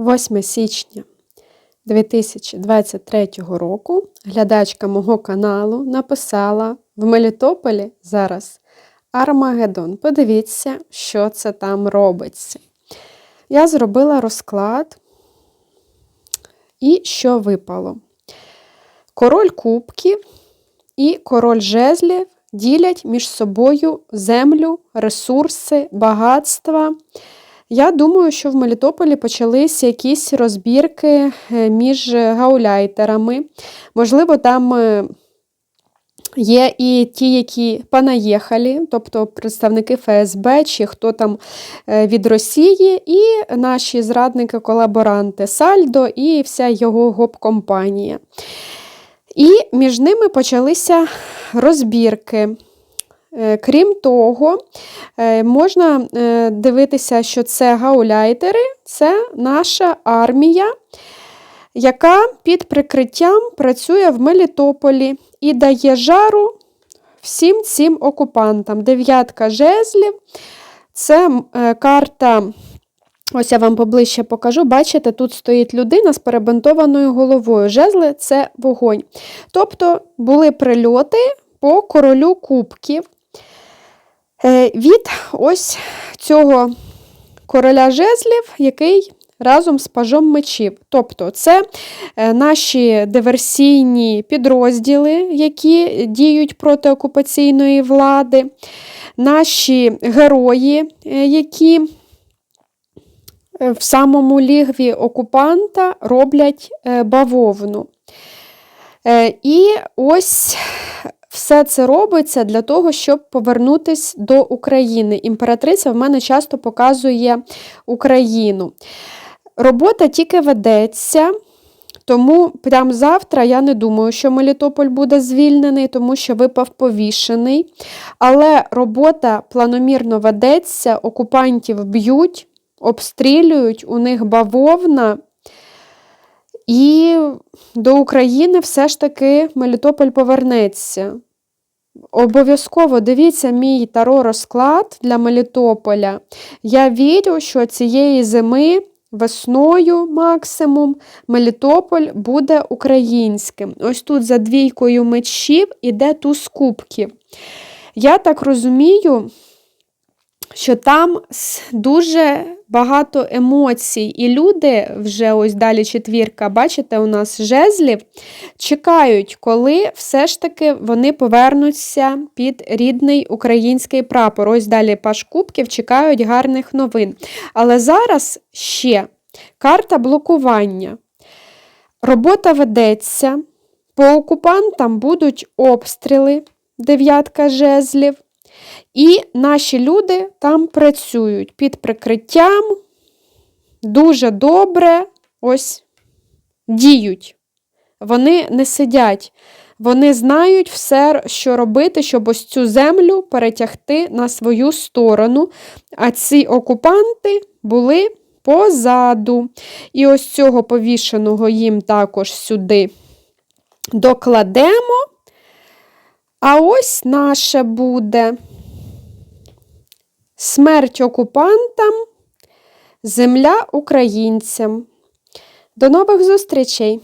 8 січня 2023 року глядачка мого каналу написала в Мелітополі зараз Армагеддон. Подивіться, що це там робиться. Я зробила розклад, і що випало? Король кубків і король жезлів ділять між собою землю, ресурси, багатства. Я думаю, що в Мелітополі почалися якісь розбірки е, між гауляйтерами. Можливо, там е, є і ті, які понаїхали, тобто представники ФСБ чи хто там е, від Росії, і наші зрадники-колаборанти Сальдо і вся його гоп-компанія. І між ними почалися розбірки. Е, крім того, е, можна е, дивитися, що це гауляйтери, це наша армія, яка під прикриттям працює в Мелітополі і дає жару всім цим окупантам. Дев'ятка жезлів це карта. Ось я вам поближче покажу. Бачите, тут стоїть людина з перебинтованою головою. Жезли це вогонь. Тобто були прильоти по королю кубків. Е, від ось цього короля жезлів, який разом з пажом мечів. Тобто це е, наші диверсійні підрозділи, які діють проти окупаційної влади, наші герої, е, які в самому лігві окупанта роблять бавовну. І ось все це робиться для того, щоб повернутися до України. Імператриця в мене часто показує Україну. Робота тільки ведеться. Тому прямо завтра я не думаю, що Мелітополь буде звільнений, тому що випав повішений. Але робота планомірно ведеться, окупантів б'ють, обстрілюють, у них бавовна. І до України все ж таки Мелітополь повернеться. Обов'язково дивіться мій таро розклад для Мелітополя. Я вірю, що цієї зими, весною максимум, Мелітополь буде українським. Ось тут за двійкою мечів іде туз кубків. Я так розумію, що там дуже багато емоцій, і люди вже ось далі четвірка, бачите, у нас жезлів, чекають, коли все ж таки вони повернуться під рідний український прапор. Ось далі Паш Кубків чекають гарних новин. Але зараз ще карта блокування. Робота ведеться, по окупантам будуть обстріли, дев'ятка жезлів. І наші люди там працюють під прикриттям, дуже добре ось діють. Вони не сидять. Вони знають все, що робити, щоб ось цю землю перетягти на свою сторону. А ці окупанти були позаду. І ось цього повішеного їм також сюди докладемо. А ось наше буде. Смерть окупантам, земля українцям. До нових зустрічей!